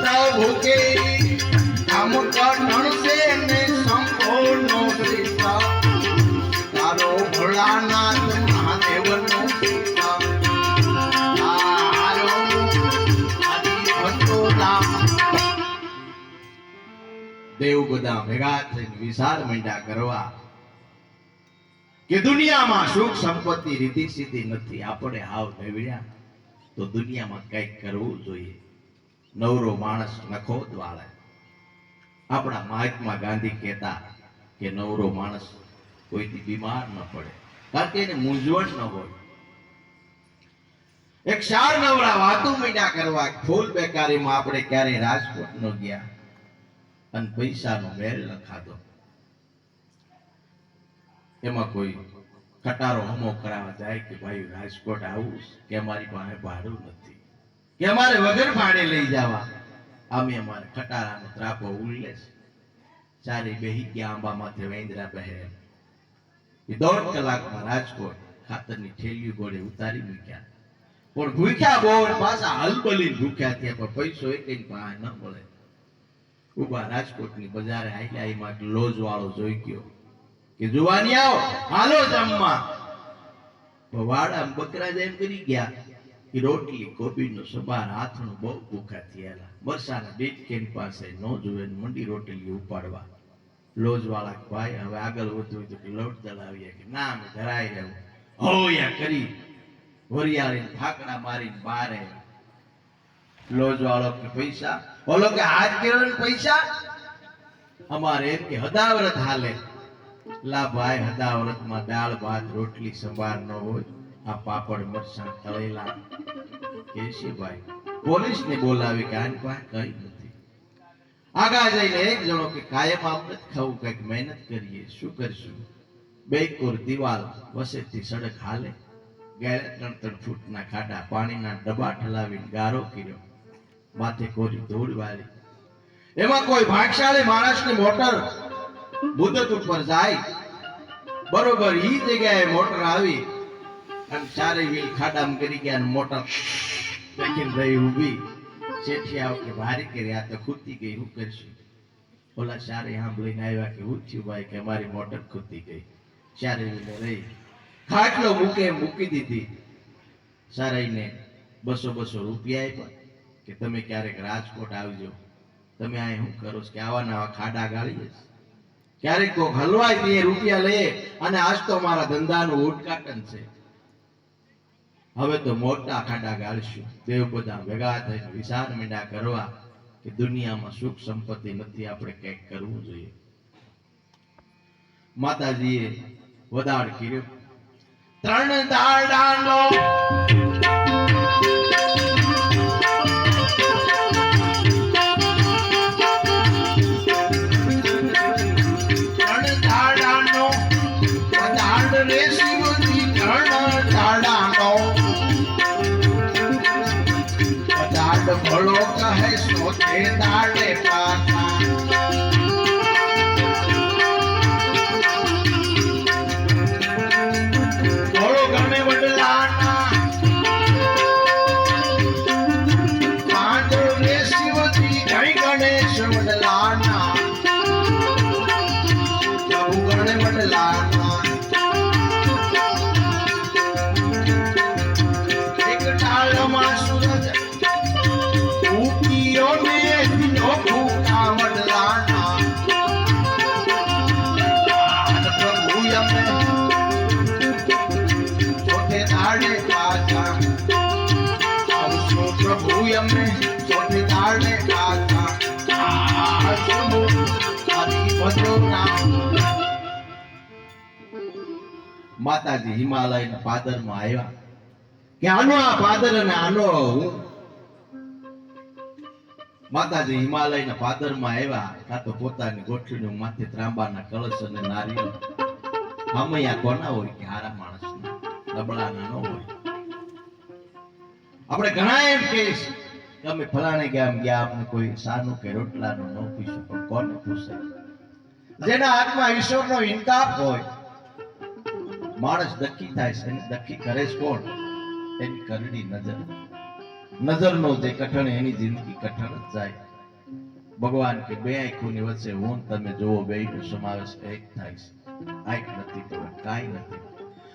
પ્રભુ કે આમ કણસે દેવ બધા ભેગા થઈને વિચાર મંડ્યા કરવા કે દુનિયામાં સુખ સંપત્તિ રીતિ સીધી નથી. આપણે હાવ મેળવ્યા તો દુનિયામાં કંઈક કરવું જોઈએ. નવરો માણસ નખો વાળે આપણા મહાત્મા ગાંધી કહેતા કે નવરો માણસ કોઈથી બીમાર ન પડે. કારણ કે એને મૂંઝવણ ન હોય. એક ચાર નવરા વાતો મીડા કરવા ફૂલ બેકારીમાં આપણે ક્યારેય રાજકોટ ન ગયા. અને પૈસાનો મેળ ન ખાધો. એમાં કોઈ ખટારો હમો કરાવવા જાય કે ભાઈ રાજકોટ આવું કે અમારી પાસે ભાડું નથી. કે અમારે વગર ભાડે લઈ જવા. અમે અમારે ખટારાનો ત્રાપો ઉલ્લે ચારે બેહી ગયા આંબા માથે વેંદરા એ દોઢ કલાકમાં રાજકોટ ખાતરની ઠેલી ગોળે ઉતારી મૂક્યા. પણ ભૂખ્યા બહુ પાછા હલબલી ભૂખ્યા ત્યાં પણ પૈસો એક પાસે ન મળે. ઊભા રાજકોટની બજારે આયલા એમાં લોજ વાળો જોઈ ગયો કે, જુવાની આવો, હાલો જમવા. તો બકરા જેમ કરી ગયા એ રોટલી, કોબીનો સબાર હાથનું બહુ ભૂખા થયેલા. બરસાના બેટકેન પાસે ન જોવે મંડી રોટલી ઉપાડવા. લોજ વાળા કે, ભાઈ, હવે આગળ વધવું તો કે દલાવીએ કે, ના, અમે ધરાઈ રહ્યું હોયા કરી. વરિયાળી ઠાકડા મારીને બારે. લોજ વાળો કે, પૈસા બોલો કે હાથ કેળો ને પૈસા? અમારે એમ કે હદાવરત હાલે. લા ભાઈ હદાવરતમાં દાળ, ભાત, રોટલી સંભાર ન હોય. આ પાપડ, મરચાં, તળેલા. કેશીભાઈ પોલીસ ને બોલાવી કે આની પાસે કઈ નથી. આગા જઈને એક જણો કે કાયમ આમ ખાવું, કંઈક મહેનત કરીએ. શું કરશું? બે કોર દિવાલ વસેથી સડક હાલે. ગેરે ત્રણ ત્રણ ફૂટના ખાડા પાણીના ડબ્બા ઠલાવીને ગારો કર્યો. માથે કોરી ધૂળ વાળી એમાં કોઈ ભાગશાળી માણસની મોટર મુદત ઉપર જાય, બરોબર ઈ જગ્યાએ મોટર આવી અને ચારે વ્હીલ ખાડામાં કરી ગયા મોટર દેખીને રહી ઊભી. શેઠી આવ કે ભારી કરી, આ તો ખૂતી ગઈ, હું કરશું? ઓલા ચારે સાંભળીને આવ્યા કે થયું ભાઈ કે મારી મોટર ખૂતી ગઈ. ચારે વ્હીલે રહી. ખાટલો મૂકે મૂકી દીધી. સારાઈને બસો બસો રૂપિયા આપ્યા. કે તમે ક્યારેક રાજકોટ આવજો તમે આ શું કરો કે આવા નવા ખાડા ગાળીએ છે. ક્યારેક કોક હલવાય બે રૂપિયા લઈએ અને આજ તો મારા ધંધાનું ઉદઘાટન છે. હવે તો મોટા ખાડા ગાળશું. દેવ બધા ભેગા થઈને વિચાર મીંડા કરવા કે દુનિયામાં સુખ સંપત્તિ નથી, આપણે કંઈક કરવું જોઈએ. માતાજીએ વધાર કર્યો. ત્રણ દાડાનો பார்த்தான் માતાજી હિમાલયના પાદરમાં આવ્યા. કે આનો આ પાદર અને આનો હું? માતાજી હિમાલયના પાદરમાં આવ્યા. કાં તો પોતાની ગોઠવીને માથે ત્રાંબાના કળશ અને નારિયેળ આમૈયા કોના હોય કે હારા માણસ નબળાના ન હોય. આપણે ઘણા એમ કહીશ કે અમે ફલાણે ગામ ગયા, અમને કોઈ સાનું કે રોટલાનું ન પૂછ્યું, પણ કોને પૂછે જેના હાથમાં ઈશ્વરનો ઇનકાર હોય, માણસ દખી થાય છે દખી કરે છે કોણ? એની કરડી નજર. નજરનો જે કઠણ એની જિંદગી કઠણ જ જાય. ભગવાન કે બે આંખોની વચ્ચે હું તમે જોવો બેયનો સમાવેશ એક થાય છે. આંખ નથી તો કાંઈ નથી.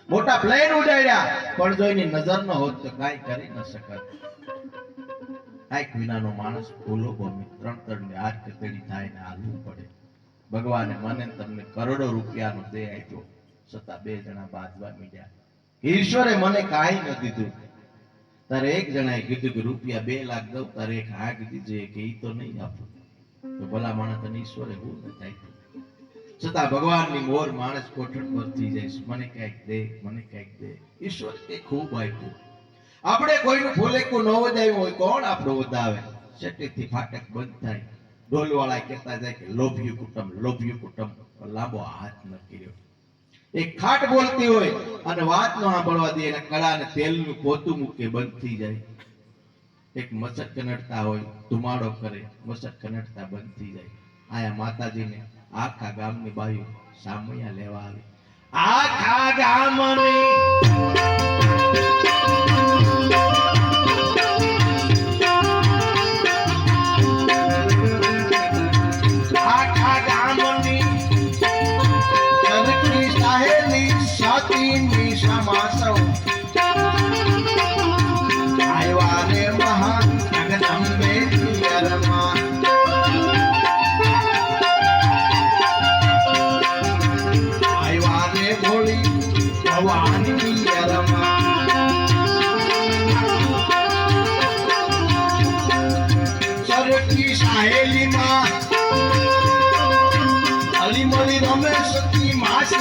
મોટા પ્લેન ઉડાડ્યા, પણ જો એની નજર ન હોત તો કાંઈ કરી ન શકત. આંખ વિનાનો માણસ ભૂલો ગમે ત્રણ ત્રણ ને આંખ તેડી થાય ને હાલવું પડે. ભગવાને મને તમને કરોડો રૂપિયાનો દેહ આપ્યો. છતાં બે જણા બાજવા મીડ્યા ઈશ્વરે મને કાંઈ ન દીધું. તારે એક જણાએ કીધું કે રૂપિયા બે લાખ દઉં, તારે એક હાક છે કે ઈ તો નહીં આપું. તો ભલા માણસ તને ઈશ્વરે હું આપ્યું. છતાં ભગવાનની મોર માણસ કોઠણ પર થઈ જાય મને ક્યાંક દે, મને કંઈક દે. ઈશ્વર કે ખૂબ આપ્યું. આપણે કોઈનું ફૂલેકું ન વધાવ્યું હોય, કોણ આપણો વધાવે શેટેથી ફાટક બંધ થાય. ઢોલવાળા કહેતા જાય કે લોભ્યું કુટુંબ લોભ્યું કુટુંબ. લાંબો હાથ ન કર્યો. એ ખાટ બોલતી હોય અને વાત ન સાંભળવા દે, એને કળા ને તેલનું પોતું મૂકે, બંધ થઈ જાય. એક મચક કનડતા હોય, ધુમાડો કરે મચક કનડતા બંધ થઈ જાય. આયા માતાજીને આખા ગામની બાયુ સામૈયા લેવા આવી. આખા ગામની સાતીની સમાસૌ આવ્યા રે મહાન જગદંબે પિયરમાં આવ્યા રે ભોળી ભવાની પિયરમાં સાહેલીમાં અલીમલી રમેશ કી માસ